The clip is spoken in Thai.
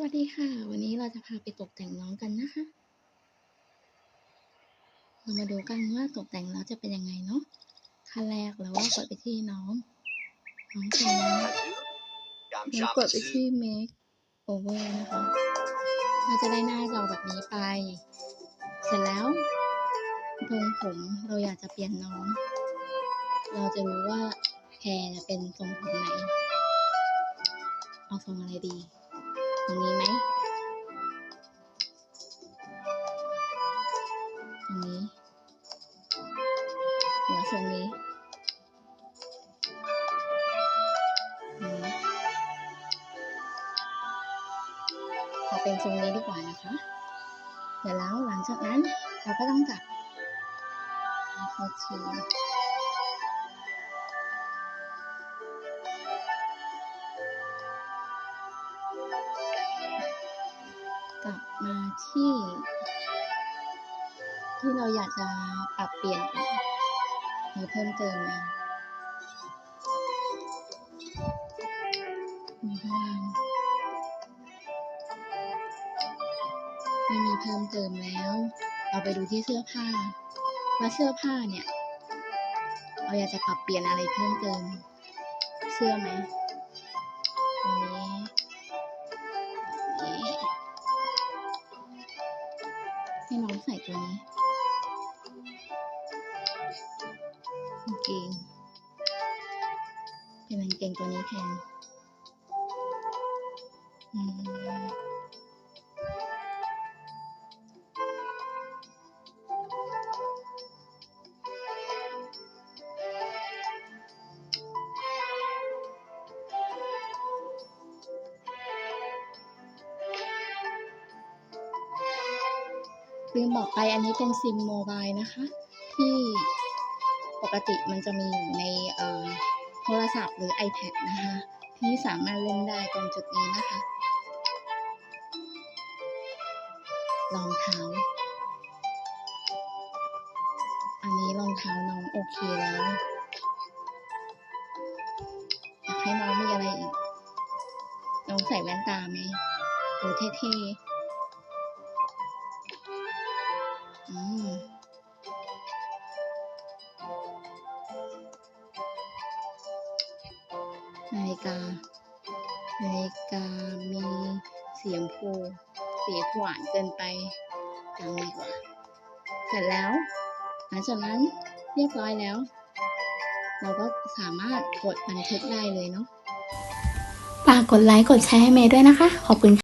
สวัสดีค่ะ วันนี้เราจะพาไปตกแต่งน้องกันนะคะ เรามาดูกันว่าตกแต่งแล้วจะเป็นยังไงเนาะขั้นแรกเราก็กดไปที่น้องน้องเสร็จแล้วกดไปที่ make over นะคะเราจะได้หน้าจอแบบนี้ไป เสร็จแล้วทรงผมเราอยากจะเปลี่ยนน้อง เราจะรู้ว่าแพรจะเป็นทรงผมไหน เอาทรงอะไรดี ตรงนี้ไหมตรงนี้หรือว่าทรงนี้อืมเอาเป็นทรงนี้ดีกว่านะคะเสร็จแล้วหลังจากนั้นเราก็ต้องกลับเข้าที กลับมาที่ ที่เราอยากจะปรับเปลี่ยนอีกมีเพิ่มเติมไหมมีข้างล่างไม่มีเพิ่มเติมแล้วเราไปดูที่เสื้อผ้าว่าเสื้อผ้าเนี่ย เราอยากจะปรับเปลี่ยนอะไรเพิ่มเติม เสื้อไหมตัวนี้ น้องใส่ตัวนี้กางเกงเป็นกางเกงตัวนี้แทนอืม ลืมบอกไปอันนี้เป็นซิมโมบายนะคะ ที่ปกติมันจะมีอยู่ในโทรศัพท์หรือ iPad นะคะ ที่สามารถเล่นได้ตรงจุดนี้นะคะรองเท้า อันนี้รองเท้าน้องโอเคแล้ว อยากให้น้องมีอะไรอีก น้องใส่แว่นตาไหมดูเท่ๆ นาฬิกา นาฬิกามีเสียงพูสีหวานเกินไปจังดีกว่า เสร็จแล้ว หลังจากนั้นเรียบร้อยแล้ว เราก็สามารถกดบันทึกได้เลยเนาะฝากกดไลค์ กดแชร์ให้เมย์ด้วยนะคะ ขอบคุณค่ะ